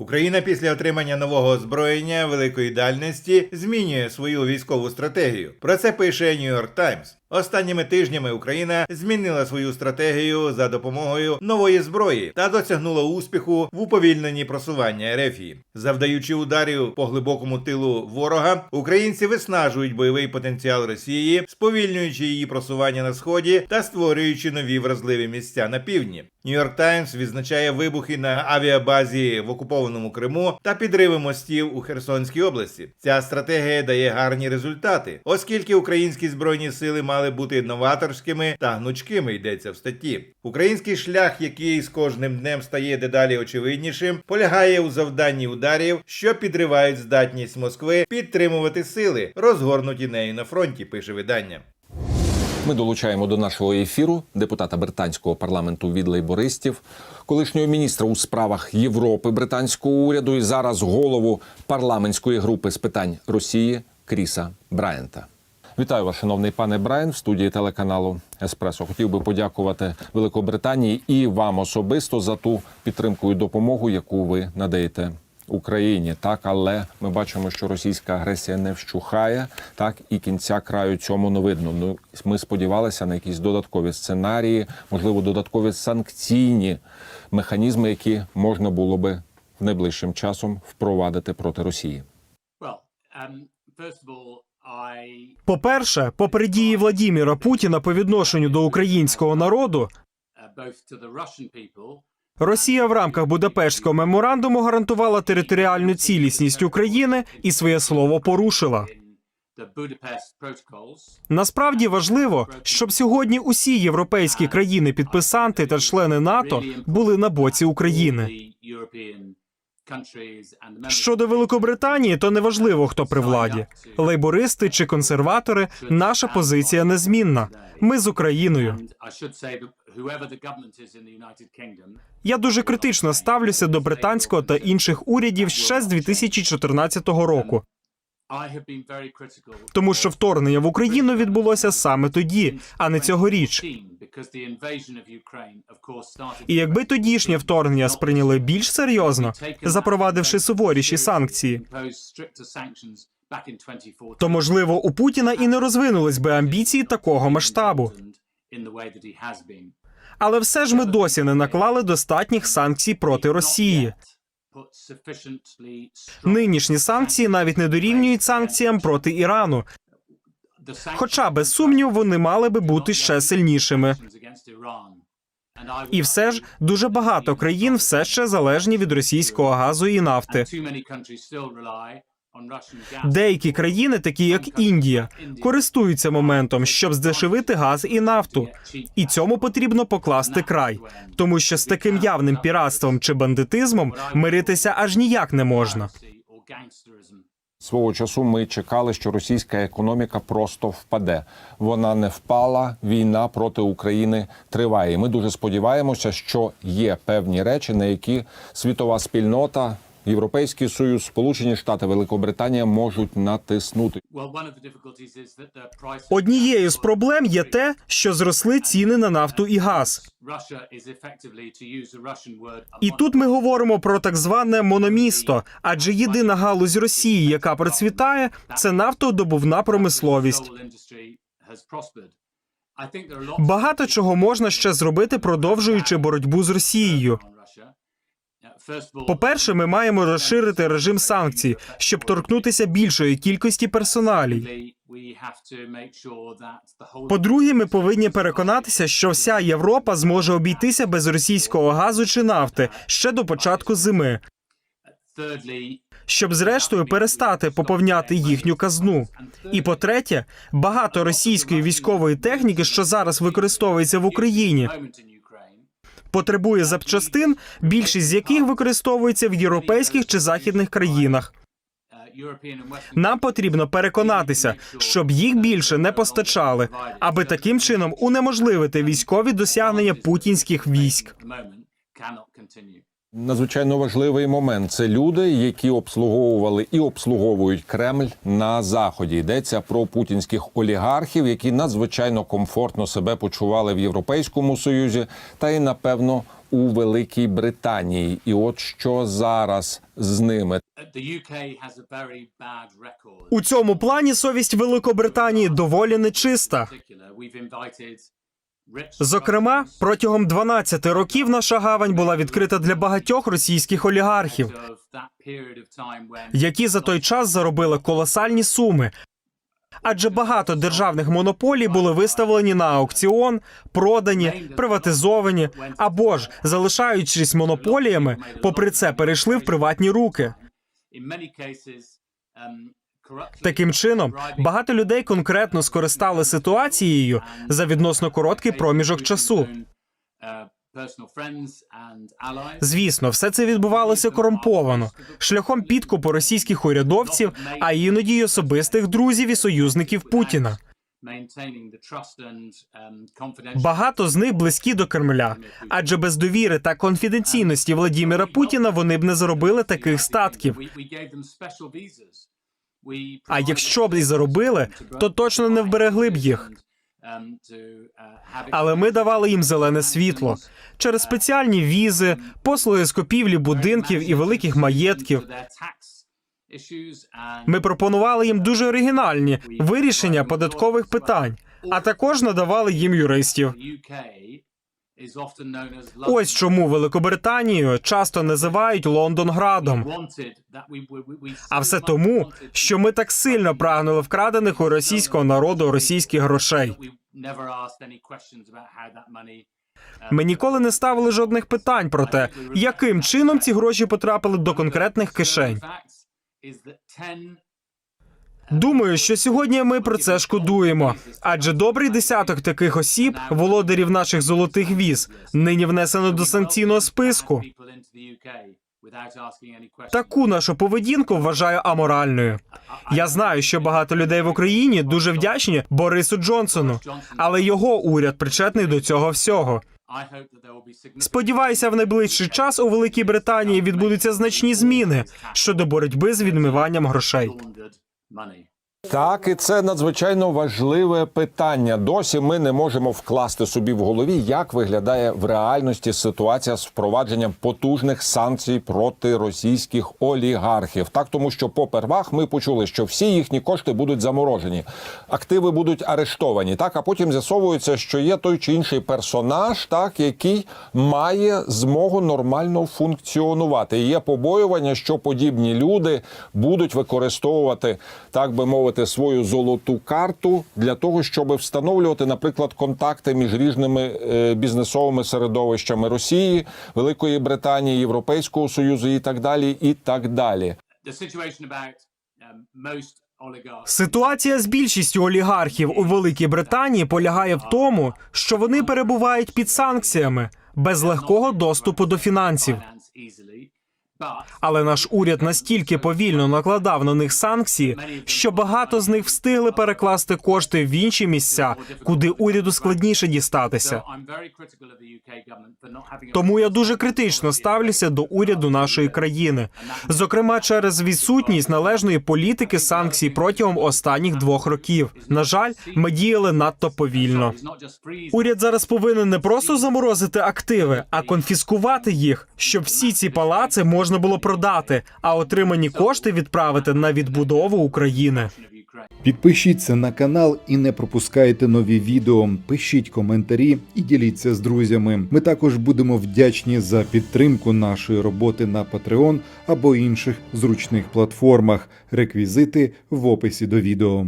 Україна після отримання нового озброєння великої дальності змінює свою військову стратегію. Про це пише New York Times. Останніми тижнями Україна змінила свою стратегію за допомогою нової зброї та досягнула успіху в уповільненні просування Ерефії. Завдаючи ударів по глибокому тилу ворога, українці виснажують бойовий потенціал Росії, сповільнюючи її просування на сході та створюючи нові вразливі місця на півдні. Нью-Йорк Таймс відзначає вибухи на авіабазі в окупованому Криму та підриви мостів у Херсонській області. Ця стратегія дає гарні результати, оскільки українські збройні сили мали бути новаторськими та гнучкими. Йдеться в статті. Український шлях, який з кожним днем стає дедалі очевиднішим, полягає у завданні ударів, що підривають здатність Москви підтримувати сили, розгорнуті нею на фронті. Пише видання. Ми долучаємо до нашого ефіру депутата британського парламенту від лейбористів, колишнього міністра у справах Європи британського уряду і зараз голову парламентської групи з питань Росії Кріса Брайанта. Вітаю вас, шановний пане Брайан, в студії телеканалу Еспресо. Хотів би подякувати Великобританії і вам особисто за ту підтримку і допомогу, яку ви надаєте Україні. Так, але ми бачимо, що російська агресія не вщухає, так і кінця краю цьому не видно. Ну ми сподівалися на якісь додаткові сценарії, можливо, додаткові санкційні механізми, які можна було би найближчим часом впровадити проти Росії. Well, um, first of all, По-перше, попри дії Владіміра Путіна по відношенню до українського народу, uh, Росія в рамках Будапештського меморандуму гарантувала територіальну цілісність України і своє слово порушила. Насправді важливо, щоб сьогодні усі європейські країни-підписанти та члени НАТО були на боці України. Щодо Великобританії, то неважливо, хто при владі лейбористи чи консерватори. Наша позиція незмінна. Ми з Україною. Я дуже критично ставлюся до британського та інших урядів ще з 2014 року, тому що вторгнення в Україну відбулося саме тоді, а не цьогоріч. І якби тодішнє вторгнення сприйняли більш серйозно, запровадивши суворіші санкції, Imposed stricter sanctions back in 2014. то можливо у Путіна і не розвинулись би амбіції такого масштабу. Але все ж ми досі не наклали достатніх санкцій проти Росії. Нинішні санкції навіть не дорівнюють санкціям проти Ірану, хоча без сумніву вони мали би бути ще сильнішими. І все ж дуже багато країн все ще залежні від російського газу і нафти. Деякі країни, такі як Індія, користуються моментом, щоб здешевити газ і нафту. І цьому потрібно покласти край, тому що з таким явним піратством чи бандитизмом миритися аж ніяк не можна. Свого часу ми чекали, що російська економіка просто впаде. Вона не впала. Війна проти України триває. Ми дуже сподіваємося, що є певні речі, на які світова спільнота, Європейський Союз, Сполучені Штати, Великобританія можуть натиснути. Однією з проблем є те, що зросли ціни на нафту і газ. І тут ми говоримо про так зване мономісто, адже єдина галузь Росії, яка процвітає, це нафтодобувна промисловість. Багато чого можна ще зробити, продовжуючи боротьбу з Росією. All, По-перше, ми маємо розширити режим санкцій, щоб торкнутися більшої кількості персоналій. По-друге, ми повинні переконатися, що вся Європа зможе обійтися без російського газу чи нафти ще до початку зими, щоб зрештою перестати поповняти їхню казну. І по-третє, багато російської військової техніки, що зараз використовується в Україні, потребує запчастин, більшість з яких використовується в європейських чи західних країнах. Нам потрібно переконатися, щоб їх більше не постачали, аби таким чином унеможливити військові досягнення путінських військ. Надзвичайно важливий момент. Це люди, які обслуговували і обслуговують Кремль на заході. Йдеться про путінських олігархів, які надзвичайно комфортно себе почували в Європейському Союзі, та й напевно у Великій Британії. І от що зараз з ними. У цьому плані совість Великобританії доволі нечиста. Зокрема, протягом 12 років наша гавань була відкрита для багатьох російських олігархів, які за той час заробили колосальні суми. Адже багато державних монополій були виставлені на аукціон, продані, приватизовані або ж, залишаючись монополіями, попри це перейшли в приватні руки. Таким чином, багато людей конкретно скористали ситуацією за відносно короткий проміжок часу. Звісно, все це відбувалося корумповано шляхом підкупу російських урядовців, а іноді й особистих друзів і союзників Путіна. Багато з них близькі до Кремля, адже без довіри та конфіденційності Владіміра Путіна вони б не заробили таких статків. А якщо б і заробили, то точно не вберегли б їх. um, uh, Але ми давали їм зелене світло через спеціальні візи, послуги з купівлі будинків і великих маєтків. Ми пропонували їм дуже оригінальні вирішення податкових питань, а також надавали їм юристів. Ось чому Великобританію часто називають Лондонградом. А все тому, що ми так сильно прагнули вкрадених у російського народу російських грошей. Ми ніколи не ставили жодних питань про те, яким чином ці гроші потрапили до конкретних кишень. Думаю, що сьогодні ми про це шкодуємо, адже добрий десяток таких осіб, володарів наших золотих віз, нині внесено до санкційного списку. Таку нашу поведінку вважаю аморальною. Я знаю, що багато людей в Україні дуже вдячні Борису Джонсону, але його уряд причетний до цього всього. Сподіваюся, в найближчий час у Великій Британії відбудуться значні зміни щодо боротьби з відмиванням грошей. money. Так, і це надзвичайно важливе питання. Досі ми не можемо вкласти собі в голові, як виглядає в реальності ситуація з впровадженням потужних санкцій проти російських олігархів. Так, тому що попервах ми почули, що всі їхні кошти будуть заморожені, активи будуть арештовані. Так, а потім з'ясовується, що є той чи інший персонаж, так який має змогу нормально функціонувати. І є побоювання, що подібні люди будуть використовувати, так би мовити, свою золоту карту для того, щоб встановлювати, наприклад, контакти між різними е, бізнесовими середовищами Росії, Великої Британії, Європейського Союзу і так далі. І так далі. um, Ситуація з більшістю олігархів у Великій Британії полягає в тому, що вони перебувають під санкціями без легкого доступу до фінансів. Але наш уряд настільки повільно накладав на них санкції, що багато з них встигли перекласти кошти в інші місця, куди уряду складніше дістатися. Тому я дуже критично ставлюся до уряду нашої країни, зокрема через відсутність належної політики санкцій протягом останніх двох років. На жаль, ми діяли надто повільно. Уряд зараз повинен не просто заморозити активи, а конфіскувати їх, щоб всі ці палаци можна було продати, а отримані кошти відправити на відбудову України. Підпишіться на канал і не пропускайте нові відео. Пишіть коментарі і діліться з друзями. Ми також будемо вдячні за підтримку нашої роботи на Patreon або інших зручних платформах. Реквізити в описі до відео.